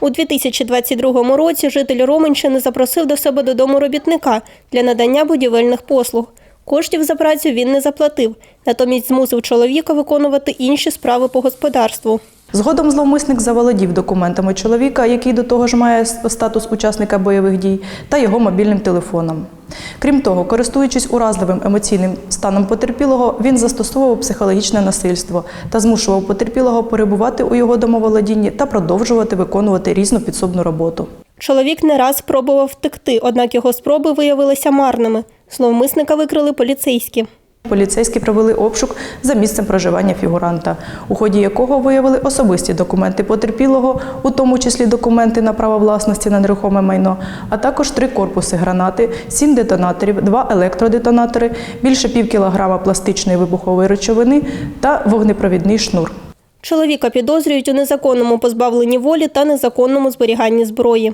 У 2022 році житель Роменщини запросив до себе додому робітника для надання будівельних послуг. Коштів за працю він не заплатив, натомість змусив чоловіка виконувати інші справи по господарству. Згодом зловмисник заволодів документами чоловіка, який до того ж має статус учасника бойових дій, та його мобільним телефоном. Крім того, користуючись уразливим емоційним станом потерпілого, він застосовував психологічне насильство та змушував потерпілого перебувати у його домоволодінні та продовжувати виконувати різну підсобну роботу. Чоловік не раз спробував втекти, однак його спроби виявилися марними. Зловмисника викрили поліцейські. Поліцейські провели обшук за місцем проживання фігуранта, у ході якого виявили особисті документи потерпілого, у тому числі документи на право власності на нерухоме майно, а також три корпуси гранати, сім детонаторів, два електродетонатори, більше пів кілограма пластичної вибухової речовини та вогнепровідний шнур. Чоловіка підозрюють у незаконному позбавленні волі та незаконному зберіганні зброї.